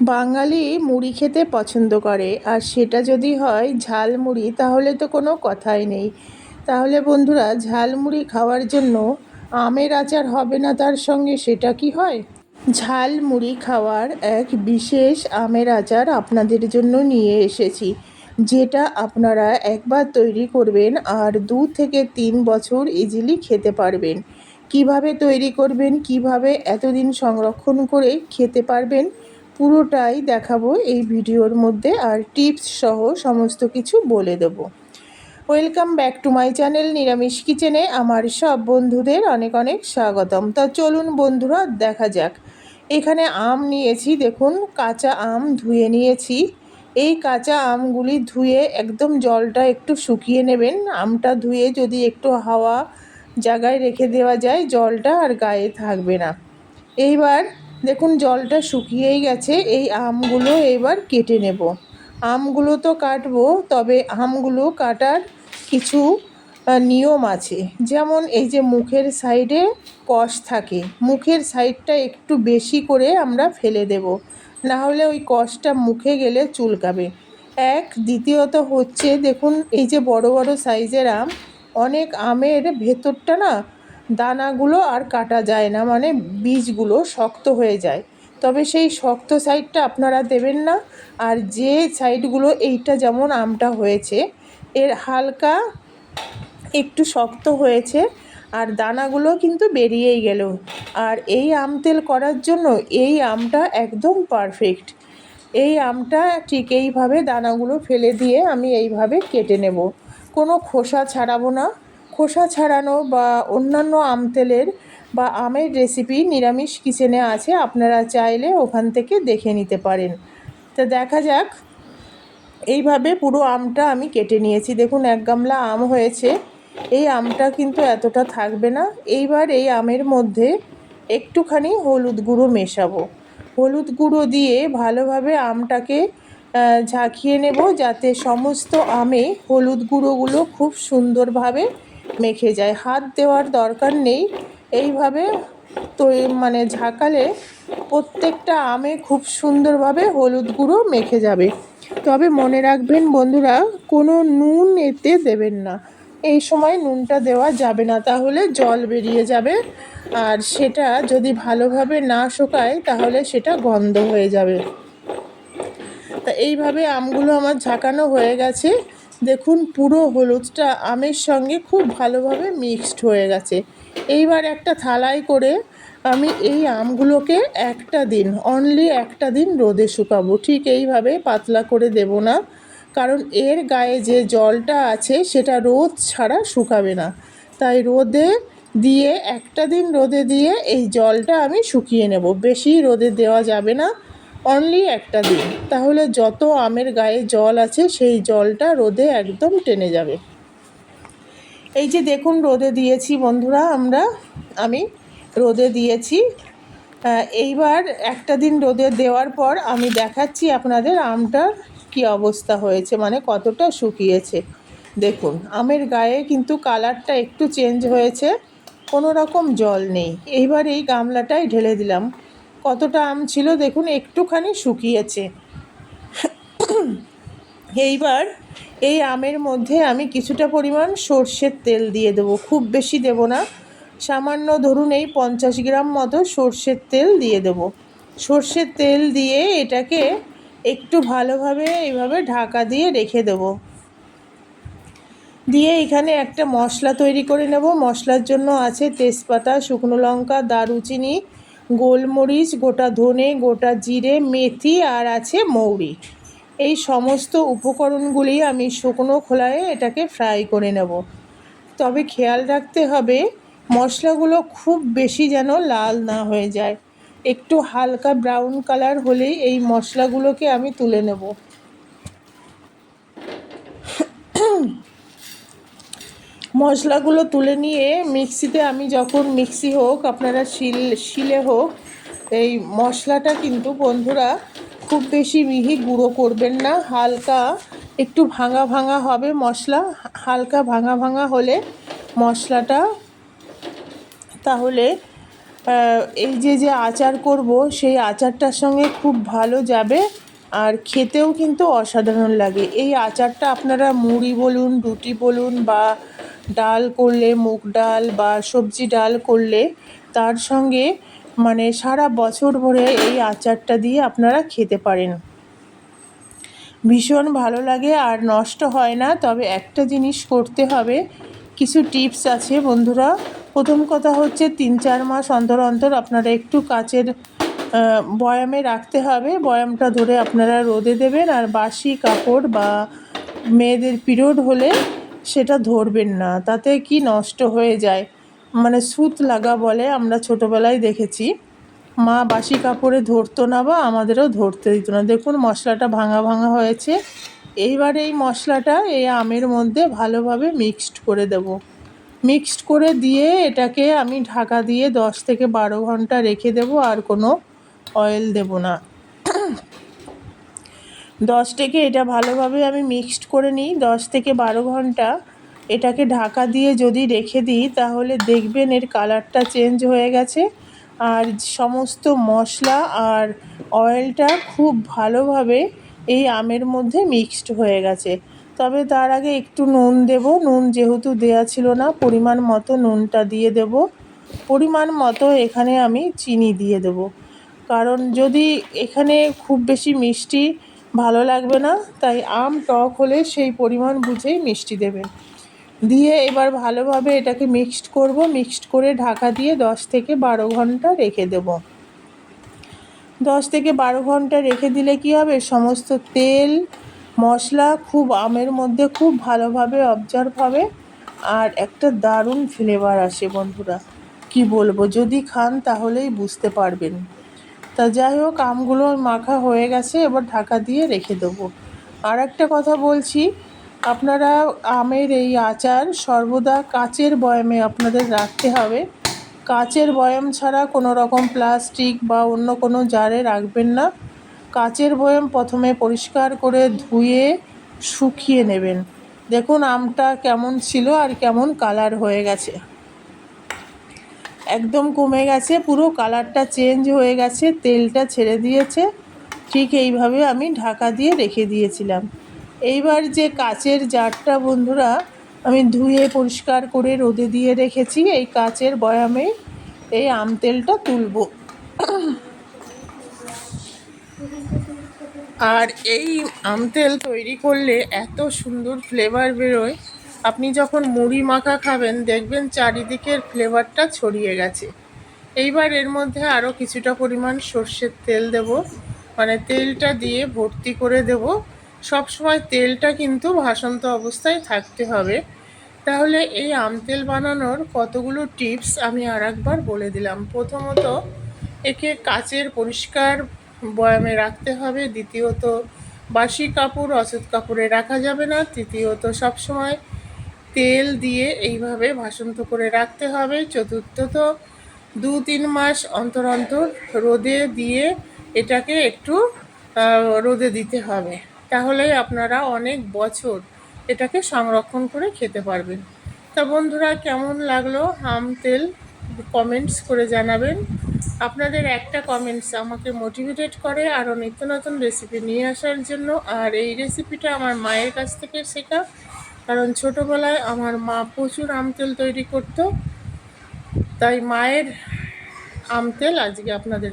বাঙালি মুড়ি খেতে পছন্দ করে, আর সেটা যদি হয় ঝাল মুড়ি, তাহলে তো কোনো কথাই নেই। তাহলে বন্ধুরা, ঝাল মুড়ি খাওয়ার জন্য আমের আচার হবে না তার সঙ্গে, সেটা কি হয়? ঝাল মুড়ি খাওয়ার এক বিশেষ আমের আচার আপনাদের জন্য নিয়ে এসেছি, যেটা আপনারা একবার তৈরি করবেন আর দু থেকে তিন বছর ইজিলি খেতে পারবেন। কীভাবে তৈরি করবেন, কীভাবে এতদিন সংরক্ষণ করে খেতে পারবেন পুরোটাই দেখাবো এই ভিডিওর মধ্যে আর টিপস সহ সমস্ত কিছু বলে দেব। Welcome back to my channel নিরামিষ কিচেনে। আমার সব বন্ধুদের অনেক অনেক স্বাগতম। তা চলুন বন্ধুরা, দেখা যাক। এখানে আম নিয়েছি, দেখুন, কাঁচা আম ধুয়ে নিয়েছি। এই কাঁচা আমগুলি ধুয়ে একদম জলটা একটু শুকিয়ে নেবেন। আমটা ধুয়ে যদি একটু হাওয়া জায়গায় রেখে দেওয়া যায়, জলটা আর গায়ে থাকবে না। এইবার দেখুন, জলটা শুকিয়েই গেছে। এই আমগুলো এবার কেটে নেব। আমগুলো তো কাটবো, তবে আমগুলো কাটার কিছু নিয়ম আছে। যেমন এই যে মুখের সাইডে কষ থাকে, মুখের সাইডটা একটু বেশি করে আমরা ফেলে দেব। না হলে ওই কষটা মুখে গেলে চুলকাবে। এক, দ্বিতীয়ত হচ্ছে, দেখুন, এই যে বড় বড় সাইজের আম, অনেক আমের ভেতরটা না দানাগুলো আর কাটা যায় না মানে বীজগুলো শক্ত হয়ে যায়। তবে সেই শক্ত সাইডটা আপনারা দেবেন না। আর যে সাইডগুলো এইটা যেমন আমটা হয়েছে, এর হালকা একটু শক্ত হয়েছে আর দানাগুলো কিন্তু বেরিয়েই গেল। আর এই আম তেল করার জন্য এই আমটা একদম পারফেক্ট। এই আমটা ঠিক এইভাবে দানাগুলো ফেলে দিয়ে আমি এইভাবে কেটে নেব। কোনো খোসা ছাড়াবো না। খোসা ছাড়ানো বা অন্যান্য আম তেলের বা আমের রেসিপি নিরামিষ কিচেনে আছে, আপনারা চাইলে ওখান থেকে দেখে নিতে পারেন। তো দেখা যাক, এইভাবে পুরো আমটা আমি কেটে নিয়েছি। দেখুন, এক গামলা আম হয়েছে। এই আমটা কিন্তু এতটা থাকবে না। এইবার এই আমের মধ্যে একটুখানি হলুদ গুঁড়ো মেশাবো। হলুদ গুঁড়ো দিয়ে ভালোভাবে আমটাকে ঝাঁকিয়ে নেব যাতে সমস্ত আমে হলুদ গুঁড়োগুলো খুব সুন্দরভাবে মেখে যায়। হাত দেওয়ার দরকার নেই। এইভাবে তো মানে ঝাঁকালে প্রত্যেকটা আমে খুব সুন্দরভাবে হলুদ গুঁড়ো মেখে যাবে। তবে মনে রাখবেন বন্ধুরা, কোনো নুন এতে দেবেন না। এই সময় নুনটা দেওয়া যাবে না, তাহলে জল বেরিয়ে যাবে। আর সেটা যদি ভালোভাবে না শোকায়, তাহলে সেটা গন্ধ হয়ে যাবে। তা এইভাবে আমগুলো আমার ঝাঁকানো হয়ে গেছে। দেখুন, পুরো হলুদটা আমের সঙ্গে খুব ভালোভাবে মিক্সড হয়ে গেছে। এইবার একটা থালায় করে আমি এই আমগুলোকে একটা দিন অনলি একটা দিন রোদে শুকাবো। ঠিক এইভাবে পাতলা করে দেব না, কারণ এর গায়ে যে জলটা আছে, সেটা রোদ ছাড়া শুকাবে না। তাই রোদে দিয়ে, একটা দিন রোদে দিয়ে এই জলটা আমি শুকিয়ে নেব। বেশি রোদে দেওয়া যাবে না। অনলি একটা দিন। তাহলে যত আমের গায়ে জল আছে, সেই জলটা রোদে একদম টেনে যাবে। এই যে দেখুন, রোদে দিয়েছি বন্ধুরা আমরা, আমি রোদে দিয়েছি। এইবার একটা দিন রোদে দেওয়ার পর আমি দেখাচ্ছি আপনাদের আমটার কি অবস্থা হয়েছে মানে কতটা শুকিয়েছে। দেখুন, আমের গায়ে কিন্তু কালারটা একটু চেঞ্জ হয়েছে, কোনো রকম জল নেই। এইবার এই গামলাটাই ঢেলে দিলাম। কতটা আম ছিল দেখুন, একটুখানি শুকিয়েছে। এইবার এই আমের মধ্যে আমি কিছুটা পরিমাণ সর্ষের তেল দিয়ে দেবো, খুব বেশি দেব না। সামান্য ধরুন এই পঞ্চাশ গ্রাম মতো সর্ষের তেল দিয়ে দেবো। সর্ষের তেল দিয়ে এটাকে একটু ভালোভাবে এইভাবে ঢাকা দিয়ে রেখে দেবো। দিয়ে এখানে একটা মশলা তৈরি করে নেব। মশলার জন্য আছে তেজপাতা, শুকনো লঙ্কা, দারুচিনি গোলমরিচ, গোটা ধনে, গোটা জিরে, মেথি আর আছে মৌরি। এই সমস্ত উপকরণগুলি আমি শুকনো খোলায় এটাকে ফ্রাই করে নেব। তবে খেয়াল রাখতে হবে, মশলাগুলো খুব বেশি যেন লাল না হয়ে যায়। একটু হালকা ব্রাউন কালার হলেই এই মশলাগুলোকে আমি তুলে নেব। মশলাগুলো তুলে নিয়ে মিক্সিতে আমি যখন মিক্সি হোক, আপনারা শিল, শিলে হোক, এই মশলাটা কিন্তু বন্ধুরা খুব বেশি মিহি গুঁড়ো করবেন না। হালকা একটু ভাঙা ভাঙা হবে মশলা, হালকা ভাঙা ভাঙা হলে মশলাটা। তাহলে এই যে যে আচার করব, সেই আচারটার সঙ্গে খুব ভালো যাবে আর খেতেও কিন্তু অসাধারণ লাগে। এই আচারটা আপনারা মুড়ি বলুন, রুটি বলুন বা ডাল করলে মুগ ডাল বা সবজি ডাল করলে তার সঙ্গে মানে সারা বছর ভরে এই আচারটা দিয়ে আপনারা খেতে পারেন। ভীষণ ভালো লাগে আর নষ্ট হয় না। তবে একটা জিনিস করতে হবে, কিছু টিপস আছে বন্ধুরা। প্রথম কথা হচ্ছে তিন চার মাস অন্তর অন্তর আপনারা একটু কাচের বয়ামে রাখতে হবে। বয়ামটা ধরে আপনারা রোদে দেবেন। আর বাসি কাপড় বা মেয়েদের পিরিয়ড হলে সেটা ধরবেন না, তাতে কি নষ্ট হয়ে যায়? মানে সুত লাগা বলে আমরা ছোটোবেলায় দেখেছি। মা বাসি কাপড়ে ধরতো না বা আমাদেরও ধরতে দিত না। দেখুন মশলাটা ভাঙা ভাঙা হয়েছে। এইবার এই মশলাটা এই আমের মধ্যে ভালোভাবে মিক্সড করে দেব। মিক্সড করে দিয়ে এটাকে আমি ঢাকা দিয়ে দশ থেকে বারো ঘণ্টা রেখে দেব, আর কোনো অয়েল দেব না। দশ থেকে এটা ভালোভাবে আমি মিক্সড করে নিই, দশ থেকে বারো ঘণ্টা এটাকে ঢাকা দিয়ে যদি রেখে দিই, তাহলে দেখবেন এর কালারটা চেঞ্জ হয়ে গেছে। আর সমস্ত মশলা আর অয়েলটা খুব ভালোভাবে এই আমের মধ্যে মিক্সড হয়ে গেছে। তবে তার আগে একটু নুন দেব। নুন যেহেতু দেয়া ছিল না, পরিমাণ মতো নুনটা দিয়ে দেব। পরিমাণ মতো এখানে আমি চিনি দিয়ে দেবো। কারণ যদি এখানে খুব বেশি মিষ্টি ভালো লাগবে না, তাই আম, টক হলে সেই পরিমাণ বুঝেই মিষ্টি দেবেন দিয়ে এবার ভালোভাবে এটাকে মিক্সড করব, মিক্সড করে ঢাকা দিয়ে দশ থেকে বারো ঘণ্টা রেখে দেব। দশ থেকে বারো ঘণ্টা রেখে দিলে কি হবে? সমস্ত তেল, মশলা খুব আমের মধ্যে খুব ভালোভাবে অবজার্ভ হবে আর একটা দারুণ ফ্লেভার আসে বন্ধুরা। কি বলব? যদি খান তাহলেই বুঝতে পারবেন। তা যাই হোক, আমগুলো মাখা হয়ে গেছে, এবার ঢাকা দিয়ে রেখে দেবো। আর একটা কথা বলছি, আপনারা আমের এই আচার সর্বদা কাচের বয়ামে আপনাদের রাখতে হবে। কাচের বয়াম ছাড়া কোনো রকম প্লাস্টিক বা অন্য কোনো জারে রাখবেন না। কাচের বয়াম প্রথমে পরিষ্কার করে ধুয়ে শুকিয়ে নেবেন। দেখুন আমটা কেমন ছিল আর কেমন কালার হয়ে গেছে। একদম কমে গেছে, পুরো কালারটা চেঞ্জ হয়ে গেছে, তেলটা ছেড়ে দিয়েছে। ঠিক এইভাবে আমি ঢাকা দিয়ে রেখে দিয়েছিলাম। এইবার যে কাচের জারটা বন্ধুরা, আমি ধুয়ে পরিষ্কার করে রোদে দিয়ে রেখেছি, এই কাচের বয়ামে এই আম তেলটা তুলবো। আর এই আম তেল তৈরি করলে এত সুন্দর ফ্লেভার বেরোয়। আপনি যখন মুড়ি মাখা খাবেন, দেখবেন চারিদিকের ফ্লেভারটা ছড়িয়ে গেছে। এইবার এর মধ্যে আরও কিছুটা পরিমাণ সর্ষের তেল দেব। মানে তেলটা দিয়ে ভর্তি করে দেব। সব সময় তেলটা কিন্তু ভাসন্ত অবস্থায় থাকতে হবে। তাহলে এই আম তেল বানানোর কতগুলো টিপস আমি আর একবার বলে দিলাম। প্রথমত, একে কাচের পরিষ্কার বয়ামে রাখতে হবে। দ্বিতীয়ত, বাসি কাপড় অসুত কাপড়ে রাখা যাবে না। তৃতীয়ত, সবসময় তেল দিয়ে এইভাবে ভাসন্ত করে রাখতে হবে। চতুর্থত দু তিন মাস অন্তর অন্তর রোদে দিয়ে এটাকে একটু রোদে দিতে হবে। তাহলে আপনারা অনেক বছর এটাকে সংরক্ষণ করে খেতে পারবেন। তা বন্ধুরা, কেমন লাগল আম তেল? কমেন্টস করে জানাবেন। আপনাদের একটা কমেন্টস আমাকে মোটিভেটেড করে আরও নিত্য নতুন রেসিপি নিয়ে আসার জন্য। আর এই রেসিপিটা আমার মায়ের কাছ থেকে শেখা। কারণ ছোটোবেলায় আমার মা প্রচুর আম তেল তৈরি করতো, তাই মায়ের আম তেল আজকে আপনাদের